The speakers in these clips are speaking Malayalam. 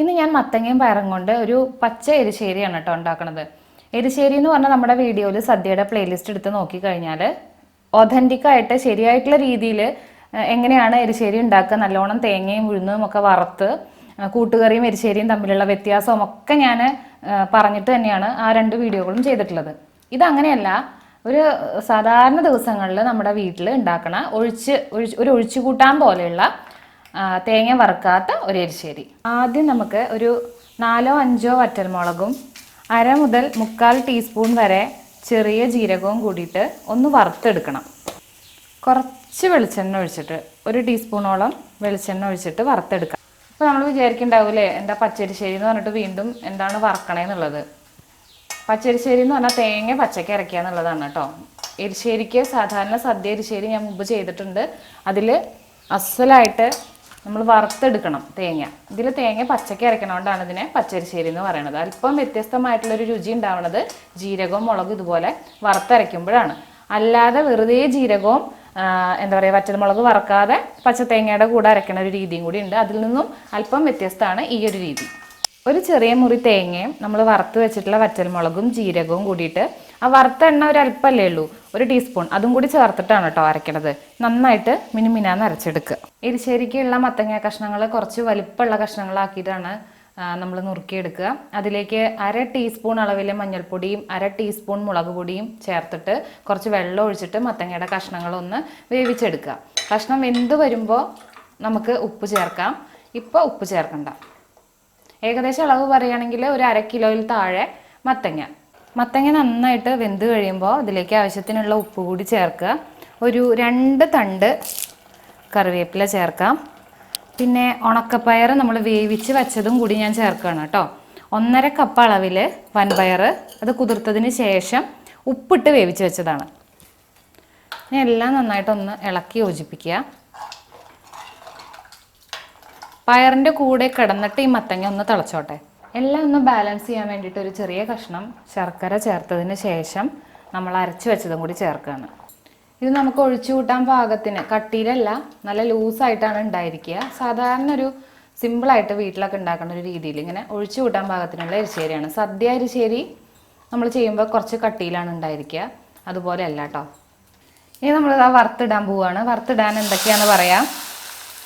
ഇന്ന് ഞാൻ മത്തങ്ങയും പയറും കൊണ്ട് ഒരു പച്ച എരിശ്ശേരിയാണ് കേട്ടോ ഉണ്ടാക്കുന്നത് എരിശ്ശേരി എന്ന് പറഞ്ഞാൽ നമ്മുടെ വീഡിയോയിൽ സദ്യയുടെ പ്ലേലിസ്റ്റ് എടുത്ത് നോക്കിക്കഴിഞ്ഞാൽ ഒതന്റിക്കായിട്ട് ശരിയായിട്ടുള്ള രീതിയിൽ എങ്ങനെയാണ് എരിശ്ശേരി ഉണ്ടാക്കുക? നല്ലോണം തേങ്ങയും ഉഴുന്നതും ഒക്കെ വറുത്ത് കൂട്ടുകറിയും എരിശ്ശേരിയും തമ്മിലുള്ള വ്യത്യാസവും ഒക്കെ ഞാൻ പറഞ്ഞിട്ട് തന്നെയാണ് ആ രണ്ട് വീഡിയോകളും ചെയ്തിട്ടുള്ളത്. ഇതങ്ങനെയല്ല ഒരു സാധാരണ ദിവസങ്ങളിൽ നമ്മുടെ വീട്ടിൽ ഉണ്ടാക്കണ ഒഴിച്ച് ഒരു ഒരു ഒഴിച്ചുകൂട്ടാൻ പോലെയുള്ള തേങ്ങ വറുക്കാത്ത ഒരു എരിശ്ശേരി. ആദ്യം നമുക്ക് ഒരു നാലോ അഞ്ചോ വറ്റൽമുളകും അര മുതൽ മുക്കാൽ ടീസ്പൂൺ വരെ ചെറിയ ജീരകവും കൂടിയിട്ട് ഒന്ന് വറുത്തെടുക്കണം. കുറച്ച് വെളിച്ചെണ്ണ ഒഴിച്ചിട്ട് ഒരു ടീസ്പൂണോളം വെളിച്ചെണ്ണ ഒഴിച്ചിട്ട് വറുത്തെടുക്കാം. ഇപ്പോൾ നമ്മൾ വിചാരിക്കണ്ടാവൂലേ എന്താ പച്ചരിശ്ശേരി എന്ന് പറഞ്ഞിട്ട് വീണ്ടും എന്താണ് വറക്കണേന്നുള്ളത് പച്ചരിശ്ശേരി എന്ന് പറഞ്ഞാൽ തേങ്ങ പച്ചയ്ക്ക് അരയ്ക്കുക എന്നുള്ളതാണ് കേട്ടോ. എരിശ്ശേരിക്ക് സാധാരണ സദ്യ എരിശ്ശേരി ഞാൻ മുമ്പ് ചെയ്തിട്ടുണ്ട്. അതിൽ അസലായിട്ട് നമ്മൾ വറുത്തെടുക്കണം തേങ്ങ. ഇതിൽ തേങ്ങ പച്ചയ്ക്ക് അരക്കണോണ്ടാണ് ഇതിനെ പച്ചരിശ്ശേരി എന്ന് പറയുന്നത് അല്പം വ്യത്യസ്തമായിട്ടുള്ളൊരു രുചി ഉണ്ടാവുന്നത് ജീരകവും മുളകും ഇതുപോലെ വറുത്തരയ്ക്കുമ്പോഴാണ്. അല്ലാതെ വെറുതെ ജീരകവും എന്താ പറയുക വറ്റൽമുളക് വറക്കാതെ പച്ച തേങ്ങയുടെ കൂടെ അരയ്ക്കണ ഒരു രീതിയും കൂടി ഉണ്ട്. അതിൽ നിന്നും അല്പം വ്യത്യസ്തമാണ് ഈ ഒരു രീതി. ഒരു ചെറിയ മുറി തേങ്ങയും നമ്മൾ വറുത്ത് വെച്ചിട്ടുള്ള വറ്റൽമുളകും ജീരകവും കൂടിയിട്ട് ആ വറുത്ത എണ്ണ ഒരു അല്പമല്ലേ ഉള്ളൂ ഒരു ടീസ്പൂൺ. അതും കൂടി ചേർത്തിട്ടാണ് കേട്ടോ അരയ്ക്കണത്. നന്നായിട്ട് മിനുമിനാന്ന് അരച്ചെടുക്കുക. എരിശ്ശേരിക്കുള്ള മത്തങ്ങ കഷ്ണങ്ങൾ കുറച്ച് വലിപ്പമുള്ള കഷ്ണങ്ങളാക്കിയിട്ടാണ് നമ്മൾ നുറുക്കിയെടുക്കുക. അതിലേക്ക് അര ടീസ്പൂൺ അളവിലെ മഞ്ഞൾപ്പൊടിയും അര ടീസ്പൂൺ മുളക് പൊടിയും ചേർത്തിട്ട് കുറച്ച് വെള്ളം ഒഴിച്ചിട്ട് മത്തങ്ങയുടെ കഷ്ണങ്ങളൊന്ന് വേവിച്ചെടുക്കുക. കഷ്ണം വെന്ത് വരുമ്പോൾ നമുക്ക് ഉപ്പ് ചേർക്കാം. ഇപ്പോൾ ഉപ്പ് ചേർക്കണ്ട. ഏകദേശം അളവ് പറയുകയാണെങ്കിൽ ഒരു അര കിലോയിൽ താഴെ മത്തങ്ങ. മത്തങ്ങ നന്നായിട്ട് വെന്ത് കഴിയുമ്പോൾ അതിലേക്ക് ആവശ്യത്തിനുള്ള ഉപ്പ് കൂടി ചേർക്കുക. ഒരു രണ്ട് തണ്ട് കറിവേപ്പില ചേർക്കാം. പിന്നെ ഉണക്കപ്പയർ നമ്മൾ വേവിച്ച് വെച്ചതും കൂടി ഞാൻ ചേർക്കുകയാണ് കേട്ടോ. ഒന്നര കപ്പ് അളവിൽ വൻപയർ അത് കുതിർത്തതിന് ശേഷം ഉപ്പിട്ട് വേവിച്ച് വെച്ചതാണ്. ഇനി എല്ലാം നന്നായിട്ടൊന്ന് ഇളക്കി യോജിപ്പിക്കുക. പയറിന്റെ കൂടെ കിടന്നിട്ട് ഈ മത്തങ്ങ ഒന്ന് തിളച്ചോട്ടെ. എല്ലാം ഒന്ന് ബാലൻസ് ചെയ്യാൻ വേണ്ടിയിട്ട് ഒരു ചെറിയ കഷ്ണം ശർക്കര ചേർത്തതിന് ശേഷം നമ്മൾ അരച്ച് വെച്ചതും കൂടി ചേർക്കുകയാണ് ഇത് നമുക്ക് ഒഴിച്ചു കൂട്ടാൻ പാകത്തിന് കട്ടിയിലല്ല നല്ല ലൂസായിട്ടാണ് ഉണ്ടായിരിക്കുക. സാധാരണ ഒരു സിമ്പിളായിട്ട് വീട്ടിലൊക്കെ ഉണ്ടാക്കുന്ന ഒരു രീതിയിൽ ഇങ്ങനെ ഒഴിച്ചു കൂട്ടാൻ പാകത്തിനുള്ള എരിശ്ശേരിയാണ്. സദ്യ അരിശേരി നമ്മൾ ചെയ്യുമ്പോൾ കുറച്ച് കട്ടിയിലാണ് ഉണ്ടായിരിക്കുക. അതുപോലെ അല്ല കേട്ടോ ഇനി നമ്മളിതാ വറുത്തിടാൻ പോവുകയാണ് വറുത്തിടാൻ എന്തൊക്കെയാണെന്ന് പറയാം.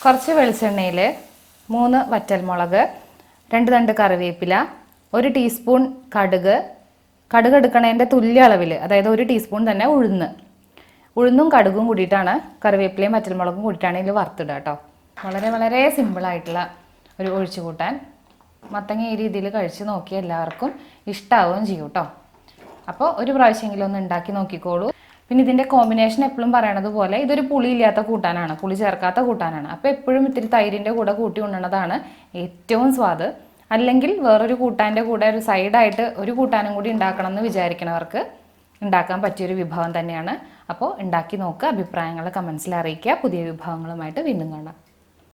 കുറച്ച് വെളിച്ചെണ്ണയിൽ മൂന്ന് വറ്റൽമുളക് രണ്ട് തണ്ട് കറിവേപ്പില ഒരു ടീസ്പൂൺ കടുക്. കടുക് എടുക്കണതിന്റെ തുല്യ അളവിൽ അതായത് ഒരു ടീസ്പൂൺ തന്നെ ഉഴുന്ന്. ഉഴുന്നും കടുകും കൂടിയിട്ടാണ് കറിവേപ്പിലയും വറ്റൽമുളകും കൂടിയിട്ടാണ് ഇതിൽ വറുത്തിടുക കേട്ടോ. വളരെ വളരെ സിമ്പിളായിട്ടുള്ള ഒരു ഒഴിച്ചു കൂട്ടാൻ. മത്തങ്ങ ഈ രീതിയിൽ കഴിച്ച് നോക്കി എല്ലാവർക്കും ഇഷ്ടാവുകയും ചെയ്യും കേട്ടോ. അപ്പോൾ ഒരു പ്രാവശ്യമെങ്കിലും ഒന്ന് ഉണ്ടാക്കി നോക്കിക്കോളൂ. പിന്നെ ഇതിന്റെ കോമ്പിനേഷൻ എപ്പോഴും പറയണത് പോലെ ഇതൊരു പുളി ഇല്ലാത്ത കൂട്ടാനാണ് പുളി ചേർക്കാത്ത കൂട്ടാനാണ്. അപ്പോൾ എപ്പോഴും ഇത്തിരി തൈരിന്റെ കൂടെ കൂട്ടി ഉണ്ണണതാണ് ഏറ്റവും സ്വാദ്. അല്ലെങ്കിൽ വേറൊരു കൂട്ടാന്റെ കൂടെ ഒരു സൈഡായിട്ട് ഒരു കൂട്ടാനും കൂടി ഉണ്ടാക്കണം എന്ന് വിചാരിക്കണവർക്ക് ഉണ്ടാക്കാൻ പറ്റിയൊരു വിഭവം തന്നെയാണ്. അപ്പോൾ ഉണ്ടാക്കി നോക്കുക അഭിപ്രായങ്ങൾ കമൻസിൽ അറിയിക്കുക. പുതിയ വിഭവങ്ങളുമായിട്ട് വീണ്ടും കാണാം.